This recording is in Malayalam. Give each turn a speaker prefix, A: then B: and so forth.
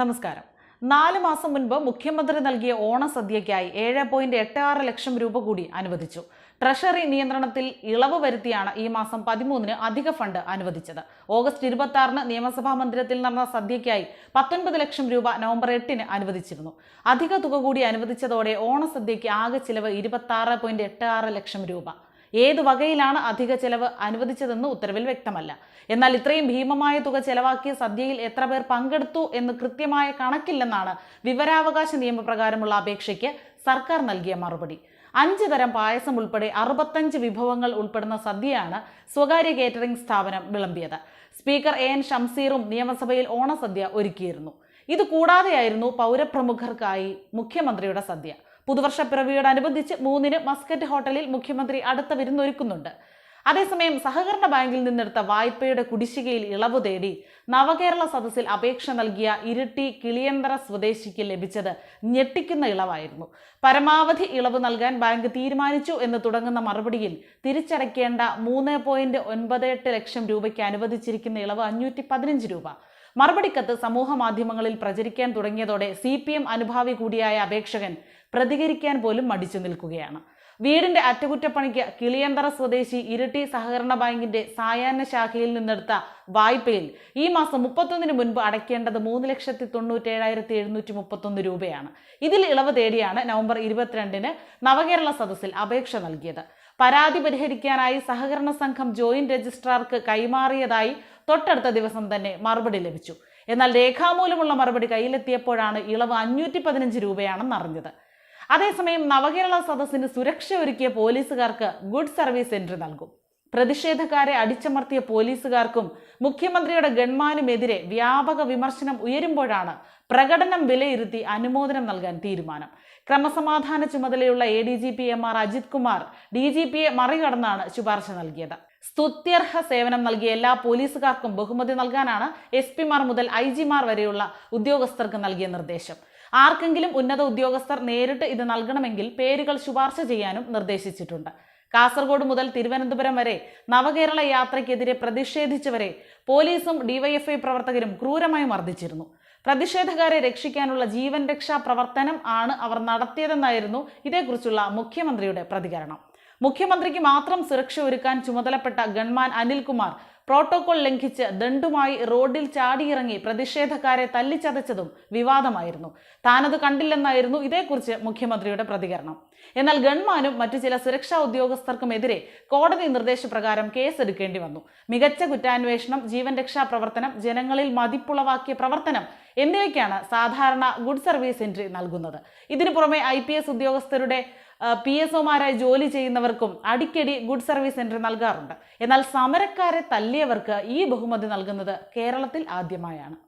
A: നമസ്കാരം. നാല് മാസം മുൻപ് മുഖ്യമന്ത്രി നൽകിയ ഓണസദ്യയ്ക്കായി ഏഴ് പോയിന്റ് എട്ട് ആറ് ലക്ഷം രൂപ കൂടി അനുവദിച്ചു. ട്രഷറി നിയന്ത്രണത്തിൽ ഇളവ് വരുത്തിയാണ് ഈ മാസം പതിമൂന്നിന് അധിക ഫണ്ട് അനുവദിച്ചത്. ഓഗസ്റ്റ് ഇരുപത്തി ആറിന് നിയമസഭാ മന്ദിരത്തിൽ നടന്ന സദ്യയ്ക്കായി പത്തൊൻപത് ലക്ഷം രൂപ നവംബർ എട്ടിന് അനുവദിച്ചിരുന്നു. അധിക തുക കൂടി അനുവദിച്ചതോടെ ഓണസദ്യയ്ക്ക് ആകെ ചിലവ് ഇരുപത്തി ആറ് ലക്ഷം രൂപ. ഏത് വകയിലാണ് അധിക ചെലവ് അനുവദിച്ചതെന്ന് ഉത്തരവിൽ വ്യക്തമല്ല. എന്നാൽ ഇത്രയും ഭീമമായ തുക ചെലവാക്കിയ സദ്യയിൽ എത്ര പേർ പങ്കെടുത്തു എന്ന് കൃത്യമായ കണക്കില്ലെന്നാണ് വിവരാവകാശ നിയമപ്രകാരമുള്ള അപേക്ഷയ്ക്ക് സർക്കാർ നൽകിയ മറുപടി. അഞ്ച് തരം പായസം ഉൾപ്പെടെ അറുപത്തഞ്ച് വിഭവങ്ങൾ ഉൾപ്പെടുന്ന സദ്യയാണ് സ്വകാര്യ കേറ്ററിംഗ് സ്ഥാപനം വിളമ്പിയത്. സ്പീക്കർ എ എൻ ഷംസീറും നിയമസഭയിൽ ഓണസദ്യ ഒരുക്കിയിരുന്നു. ഇത് കൂടാതെയായിരുന്നു പൗരപ്രമുഖർക്കായി മുഖ്യമന്ത്രിയുടെ സദ്യ. പുതുവർഷ പിറവിയോടനുബന്ധിച്ച് മൂന്നിന് മസ്കറ്റ് ഹോട്ടലിൽ മുഖ്യമന്ത്രി അടുത്ത വിരുന്നൊരുക്കുന്നുണ്ട്. അതേസമയം സഹകരണ ബാങ്കിൽ നിന്നെടുത്ത വായ്പയുടെ കുടിശ്ശികയിൽ ഇളവ് തേടി നവകേരള സദസ്സിൽ അപേക്ഷ നൽകിയ ഇരിട്ടി കിളിയന്തറ സ്വദേശിക്ക് ലഭിച്ചത് ഞെട്ടിക്കുന്ന ഇളവായിരുന്നു. പരമാവധി ഇളവ് നൽകാൻ ബാങ്ക് തീരുമാനിച്ചു എന്ന് തുടങ്ങുന്ന മറുപടിയിൽ തിരിച്ചടയ്ക്കേണ്ട മൂന്ന് ലക്ഷം രൂപയ്ക്ക് അനുവദിച്ചിരിക്കുന്ന ഇളവ് അഞ്ഞൂറ്റി രൂപ. മറുപടിക്കത്ത് സമൂഹ മാധ്യമങ്ങളിൽ പ്രചരിക്കാൻ തുടങ്ങിയതോടെ സി പി എം അനുഭാവി കൂടിയായ അപേക്ഷകൻ പ്രതികരിക്കാൻ പോലും മടിച്ചു നിൽക്കുകയാണ്. വീടിന്റെ അറ്റകുറ്റപ്പണിക്ക് കിളിയന്തറ സ്വദേശി ഇരട്ടി സഹകരണ ബാങ്കിന്റെ സായാഹ്ന ശാഖയിൽ നിന്നെടുത്ത വായ്പയിൽ ഈ മാസം മുപ്പത്തൊന്നിന് മുൻപ് അടയ്ക്കേണ്ടത് മൂന്ന് ലക്ഷത്തി തൊണ്ണൂറ്റേഴായിരത്തി എഴുന്നൂറ്റി മുപ്പത്തൊന്ന് രൂപയാണ്. ഇതിൽ ഇളവ് തേടിയാണ് നവംബർ ഇരുപത്തിരണ്ടിന് നവകേരള സദസ്സിൽ അപേക്ഷ നൽകിയത്. പരാതി പരിഹരിക്കാനായി സഹകരണ സംഘം ജോയിന്റ് രജിസ്ട്രാർക്ക് കൈമാറിയതായി തൊട്ടടുത്ത ദിവസം തന്നെ മറുപടി ലഭിച്ചു. എന്നാൽ രേഖാമൂലമുള്ള മറുപടി കയ്യിലെത്തിയപ്പോഴാണ് ഇളവ് അഞ്ഞൂറ്റി പതിനഞ്ച് രൂപയാണെന്ന് അറിഞ്ഞത്. അതേസമയം നവകേരള സദസ്സിന് സുരക്ഷ ഒരുക്കിയ പോലീസുകാർക്ക് ഗുഡ് സർവീസ് എൻട്രി നൽകും. പ്രതിഷേധക്കാരെ അടിച്ചമർത്തിയ പോലീസുകാർക്കും മുഖ്യമന്ത്രിയുടെ ഗൺമാനുമെതിരെ വ്യാപക വിമർശനം ഉയരുമ്പോഴാണ് പ്രകടനം വിലയിരുത്തി അനുമോദനം നൽകാൻ തീരുമാനം. ക്രമസമാധാന ചുമതലയുള്ള A D G P M R Ajith Kumar D G പിയെ മറികടന്നാണ് ശുപാർശ നൽകിയത്. സ്തുത്യർഹ സേവനം നൽകിയ എല്ലാ പോലീസുകാർക്കും ബഹുമതി നൽകാനാണ് എസ് പിമാർ മുതൽ ഐ ജിമാർ വരെയുള്ള ഉദ്യോഗസ്ഥർക്ക് നൽകിയ നിർദ്ദേശം. ആർക്കെങ്കിലും ഉന്നത ഉദ്യോഗസ്ഥർ നേരിട്ട് ഇത് നൽകണമെങ്കിൽ പേരുകൾ ശുപാർശ ചെയ്യാനും നിർദ്ദേശിച്ചിട്ടുണ്ട്. കാസർഗോഡ് മുതൽ തിരുവനന്തപുരം വരെ നവകേരള യാത്രയ്ക്കെതിരെ പ്രതിഷേധിച്ചവരെ പോലീസും ഡിവൈഎഫ്ഐ പ്രവർത്തകരും ക്രൂരമായി മർദ്ദിച്ചിരുന്നു. പ്രതിഷേധക്കാരെ രക്ഷിക്കാനുള്ള ജീവൻ രക്ഷാ പ്രവർത്തനം ആണ് അവർ നടത്തിയതെന്നായിരുന്നു ഇതേക്കുറിച്ചുള്ള മുഖ്യമന്ത്രിയുടെ പ്രതികരണം. മുഖ്യമന്ത്രിക്ക് മാത്രം സുരക്ഷ ഒരുക്കാൻ ചുമതലപ്പെട്ട ഗൺമാൻ അനിൽകുമാർ പ്രോട്ടോകോൾ ലംഘിച്ച് ദണ്ടുമായി റോഡിൽ ചാടിയിറങ്ങി പ്രതിഷേധക്കാരെ തല്ലിച്ചതച്ചതും വിവാദമായിരുന്നു. താനത് കണ്ടില്ലെന്നായിരുന്നു ഇതേക്കുറിച്ച് മുഖ്യമന്ത്രിയുടെ പ്രതികരണം. എന്നാൽ ഗൺമാനും മറ്റു ചില സുരക്ഷാ ഉദ്യോഗസ്ഥർക്കുമെതിരെ കോടതി നിർദ്ദേശപ്രകാരം കേസെടുക്കേണ്ടി വന്നു. മികച്ച കുറ്റാന്വേഷണം ജീവൻ രക്ഷാ പ്രവർത്തനം ജനങ്ങളിൽ മതിപ്പുളവാക്കിയ പ്രവർത്തനം എന്നിവയ്ക്കാണ് സാധാരണ ഗുഡ് സർവീസ് എൻട്രി നൽകുന്നത്. ഇതിനു പുറമെ ഐ പി എസ് ഉദ്യോഗസ്ഥരുടെ പി എസ് ഒമാരായി ജോലി ചെയ്യുന്നവർക്കും അടിക്കടി ഗുഡ് സർവീസ് എൻട്രി നൽകാറുണ്ട്. എന്നാൽ സമരക്കാരെ തല്ലിയവർക്ക് ഈ ബഹുമതി നൽകുന്നത് കേരളത്തിൽ ആദ്യമായാണ്.